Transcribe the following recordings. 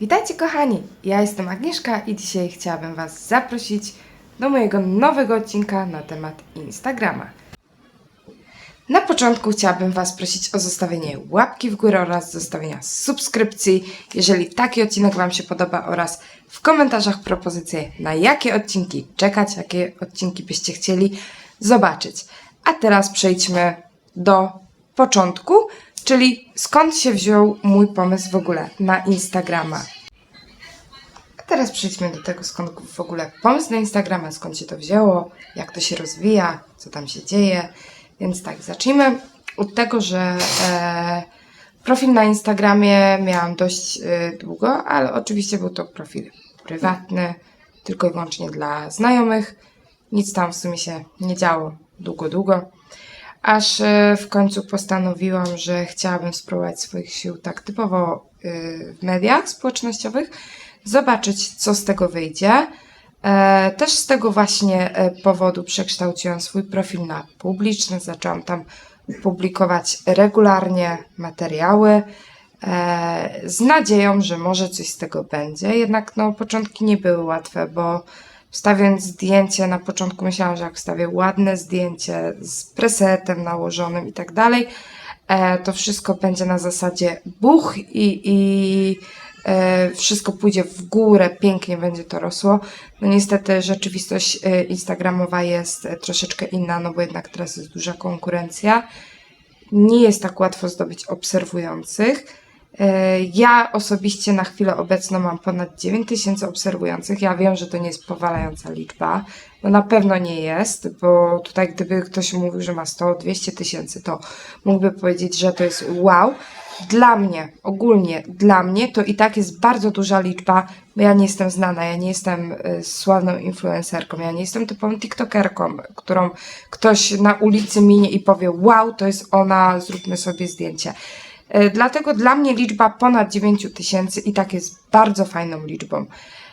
Witajcie kochani, ja jestem Agnieszka i dzisiaj chciałabym Was zaprosić do mojego nowego odcinka na temat Instagrama. Na początku chciałabym Was prosić o zostawienie łapki w górę oraz zostawienia subskrypcji, jeżeli taki odcinek Wam się podoba oraz w komentarzach propozycje na jakie odcinki czekać, jakie odcinki byście chcieli zobaczyć. A teraz przejdźmy do początku, czyli skąd się wziął mój pomysł w ogóle na Instagrama. Teraz przejdźmy do tego, skąd w ogóle pomysł na Instagrama, skąd się to wzięło, jak to się rozwija, co tam się dzieje. Więc tak, zacznijmy od tego, że e, profil na Instagramie miałam dość e, długo, ale oczywiście był to profil prywatny, tylko i wyłącznie dla znajomych. Nic tam w sumie się nie działo długo, długo. Aż e, w końcu postanowiłam, że chciałabym spróbować swoich sił tak typowo e, w mediach społecznościowych, zobaczyć, co z tego wyjdzie. E, Też z tego właśnie e, powodu przekształciłam swój profil na publiczny. Zaczęłam tam publikować regularnie materiały e, z nadzieją, że może coś z tego będzie. Jednak no, początki nie były łatwe, bo wstawiając zdjęcie, na początku myślałam, że jak wstawię ładne zdjęcie z presetem nałożonym i tak dalej, to wszystko będzie na zasadzie buch i, i wszystko pójdzie w górę, pięknie będzie to rosło. No niestety rzeczywistość e, instagramowa jest e, troszeczkę inna, no bo jednak teraz jest duża konkurencja. Nie jest tak łatwo zdobyć obserwujących. E, Ja osobiście na chwilę obecną mam ponad 9 tysięcy obserwujących. Ja wiem, że to nie jest powalająca liczba. No na pewno nie jest, bo tutaj gdyby ktoś mówił, że ma 100-200 tysięcy, to mógłby powiedzieć, że to jest wow. Dla mnie, ogólnie dla mnie, to i tak jest bardzo duża liczba, bo ja nie jestem znana, ja nie jestem y, sławną influencerką, ja nie jestem typową tiktokerką, którą ktoś na ulicy minie i powie wow, to jest ona, zróbmy sobie zdjęcie. Y, Dlatego dla mnie liczba ponad 9 tysięcy i tak jest bardzo fajną liczbą.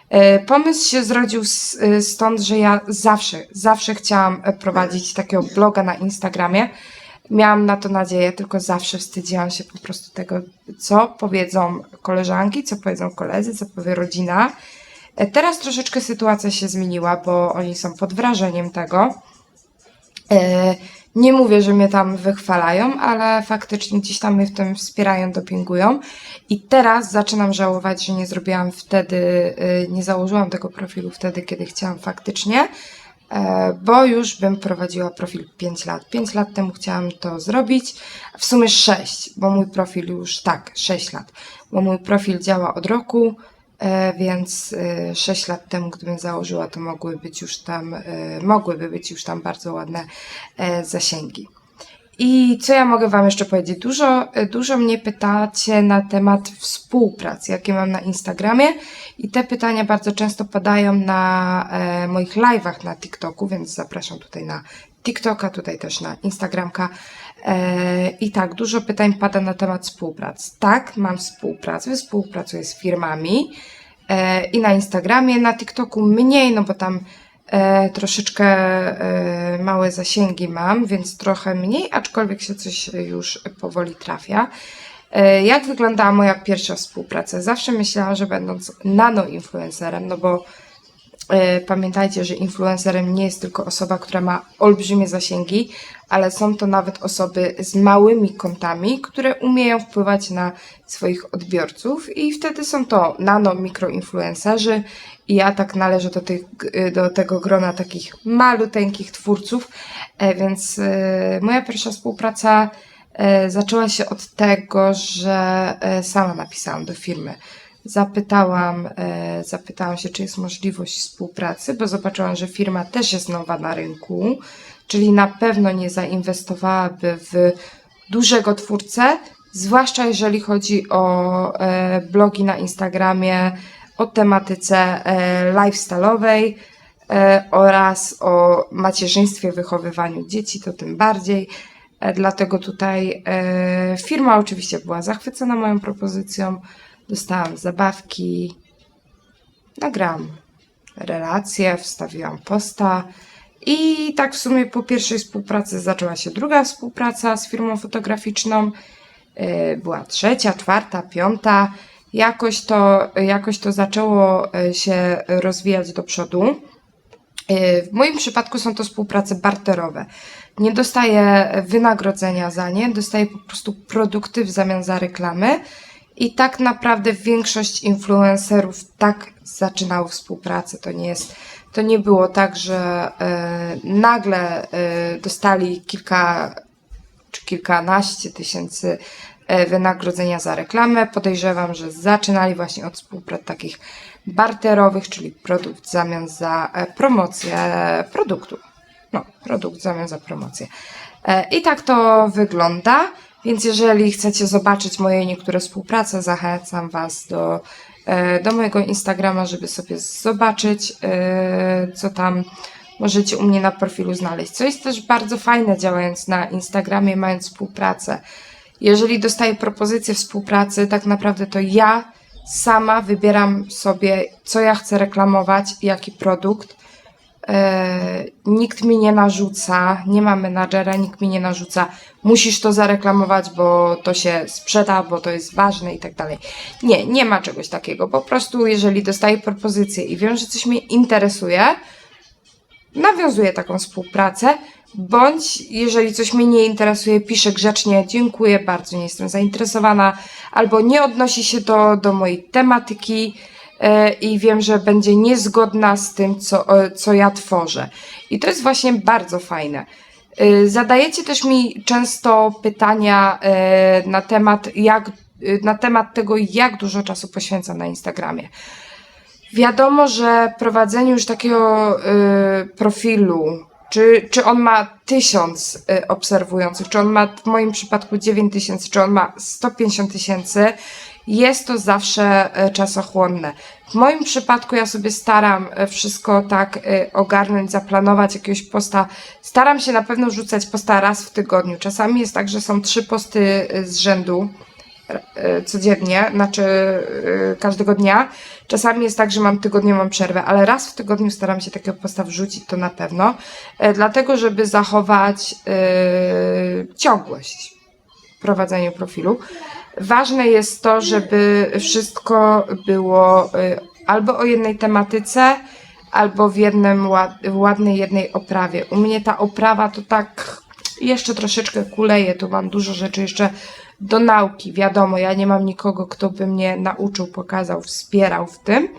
E, Pomysł się zrodził y, stąd, że ja zawsze, zawsze chciałam prowadzić takiego bloga na Instagramie. Miałam na to nadzieję, tylko zawsze wstydziłam się po prostu tego, co powiedzą koleżanki, co powiedzą koledzy, co powie rodzina. E, Teraz troszeczkę sytuacja się zmieniła, bo oni są pod wrażeniem tego. E, Nie mówię, że mnie tam wychwalają, ale faktycznie gdzieś tam mnie w tym wspierają, dopingują. I teraz zaczynam żałować, że nie zrobiłam wtedy, y, nie założyłam tego profilu wtedy, kiedy chciałam faktycznie, e, bo już bym prowadziła profil 5 lat. 5 lat temu chciałam to zrobić, w sumie 6, bo mój profil już tak, 6 lat, bo mój profil działa od roku, E, więc 6 lat temu, gdybym założyła, to mogły być już tam, e, mogłyby być już tam bardzo ładne e, zasięgi. I co ja mogę Wam jeszcze powiedzieć? Dużo, dużo mnie pytacie na temat współpracy, jakie mam na Instagramie, i te pytania bardzo często padają na e, moich live'ach na TikToku, więc zapraszam tutaj na TikToka, tutaj też na Instagramka. E, I tak, dużo pytań pada na temat współpracy. Tak, mam współpracę, współpracuję z firmami e, i na Instagramie, na TikToku mniej, no bo tam e, troszeczkę e, małe zasięgi mam, więc trochę mniej, aczkolwiek się coś już powoli trafia. E, Jak wyglądała moja pierwsza współpraca? Zawsze myślałam, że będąc nano-influencerem, no bo Pamiętajcie, że influencerem nie jest tylko osoba, która ma olbrzymie zasięgi, ale są to nawet osoby z małymi kontami, które umieją wpływać na swoich odbiorców i wtedy są to nano, mikroinfluencerzy i ja tak należę do, tych, do tego grona takich maluteńkich twórców, E, więc e, moja pierwsza współpraca e, zaczęła się od tego, że e, sama napisałam do firmy zapytałam, e, zapytałam się, czy jest możliwość współpracy, bo zobaczyłam, że firma też jest nowa na rynku, czyli na pewno nie zainwestowałaby w dużego twórcę, zwłaszcza jeżeli chodzi o e, blogi na Instagramie o tematyce e, lifestyle'owej oraz o macierzyństwie, wychowywaniu dzieci, to tym bardziej. Dlatego tutaj firma oczywiście była zachwycona moją propozycją. Dostałam zabawki, nagrałam relacje, wstawiłam posta i tak w sumie po pierwszej współpracy zaczęła się druga współpraca z firmą fotograficzną. Yy, Była trzecia, czwarta, piąta. jakoś to, jakoś to zaczęło e, się rozwijać do przodu. E, W moim przypadku są to współprace barterowe. Nie dostaję wynagrodzenia za nie, dostaję po prostu produkty w zamian za reklamy. I tak naprawdę większość influencerów tak zaczynało współpracę. To nie jest, to nie było tak, że e, nagle e, dostali kilka czy kilkanaście tysięcy e, wynagrodzenia za reklamę. Podejrzewam, że zaczynali właśnie od współprac takich barterowych, czyli produkt w zamian za promocję produktu. No, produkt w zamian za promocję. I tak to wygląda. Więc jeżeli chcecie zobaczyć moje niektóre współprace, zachęcam Was do, e, do mojego Instagrama, żeby sobie zobaczyć, e, co tam możecie u mnie na profilu znaleźć. Co jest też bardzo fajne, działając na Instagramie, mając współpracę. Jeżeli dostaję propozycję współpracy, tak naprawdę to ja sama wybieram sobie, co ja chcę reklamować, jaki produkt. E, nikt mi nie narzuca, nie ma menadżera, nikt mi nie narzuca, musisz to zareklamować, bo to się sprzeda, bo to jest ważne i tak dalej. Nie, nie ma czegoś takiego. Po prostu, jeżeli dostaję propozycję i wiem, że coś mnie interesuje, nawiązuję taką współpracę, bądź jeżeli coś mnie nie interesuje, piszę grzecznie, dziękuję bardzo, nie jestem zainteresowana, albo nie odnosi się to do mojej tematyki i wiem, że będzie niezgodna z tym, co, e, co ja tworzę. I to jest właśnie bardzo fajne. E, Zadajecie też mi często pytania e, na temat, jak, e, na temat tego, jak dużo czasu poświęcam na Instagramie. Wiadomo, że prowadzenie już takiego profilu, czy, czy on ma tysiąc obserwujących, czy on ma w moim przypadku 9 tysięcy, czy on ma 150 tysięcy, jest to zawsze y, czasochłonne. W moim przypadku ja sobie staram y, wszystko tak y, ogarnąć, zaplanować jakiegoś posta. Staram się na pewno rzucać posta raz w tygodniu. Czasami jest tak, że są trzy posty z rzędu e, codziennie, znaczy e, każdego dnia. Czasami jest tak, że mam tygodniową przerwę, ale raz w tygodniu staram się takiego posta wrzucić, to na pewno, e, dlatego żeby zachować e, ciągłość prowadzeniu profilu. Ważne jest to, żeby wszystko było e, albo o jednej tematyce, albo w, jednym, ładnej jednej oprawie. U mnie ta oprawa to tak jeszcze troszeczkę kuleje, tu mam dużo rzeczy jeszcze do nauki. Wiadomo, ja nie mam nikogo, kto by mnie nauczył, pokazał, wspierał w tym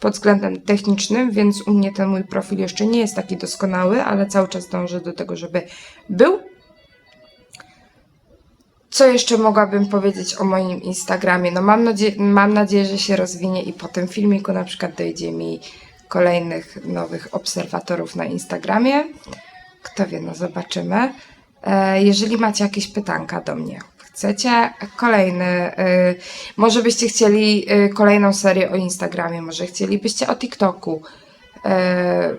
pod względem technicznym, więc u mnie ten mój profil jeszcze nie jest taki doskonały, ale cały czas dążę do tego, żeby był. Co jeszcze mogłabym powiedzieć o moim Instagramie? No mam, nadzie- mam nadzieję, że się rozwinie i po tym filmiku na przykład dojdzie mi kolejnych nowych obserwatorów na Instagramie. Kto wie, no zobaczymy. E, jeżeli macie jakieś pytanka do mnie, chcecie kolejny, y, może byście chcieli y, kolejną serię o Instagramie, może chcielibyście o TikToku, e,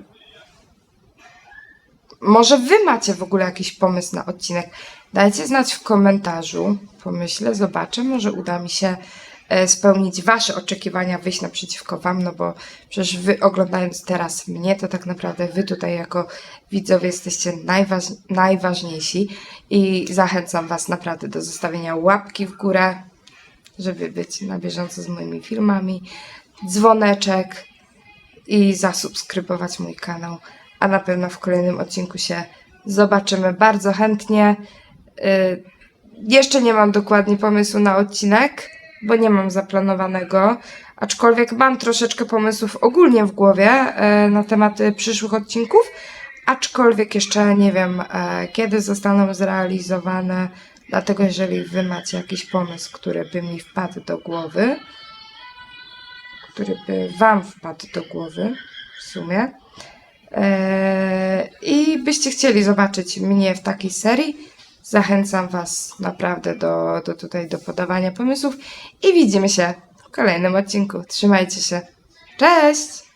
może wy macie w ogóle jakiś pomysł na odcinek, dajcie znać w komentarzu, pomyślę, zobaczę, może uda mi się e, spełnić wasze oczekiwania, wyjść naprzeciwko wam, no bo przecież wy oglądając teraz mnie, to tak naprawdę wy tutaj jako widzowie jesteście najważ- najważniejsi i zachęcam was naprawdę do zostawienia łapki w górę, żeby być na bieżąco z moimi filmami, dzwoneczek i zasubskrybować mój kanał, a na pewno w kolejnym odcinku się zobaczymy bardzo chętnie. Y, jeszcze nie mam dokładnie pomysłu na odcinek, bo nie mam zaplanowanego, aczkolwiek mam troszeczkę pomysłów ogólnie w głowie e, na tematy przyszłych odcinków, aczkolwiek jeszcze nie wiem, e, kiedy zostaną zrealizowane. Dlatego, jeżeli Wy macie jakiś pomysł, który by mi wpadł do głowy, który by Wam wpadł do głowy w sumie, i byście chcieli zobaczyć mnie w takiej serii, zachęcam Was naprawdę do, do tutaj do podawania pomysłów i widzimy się w kolejnym odcinku. Trzymajcie się. Cześć!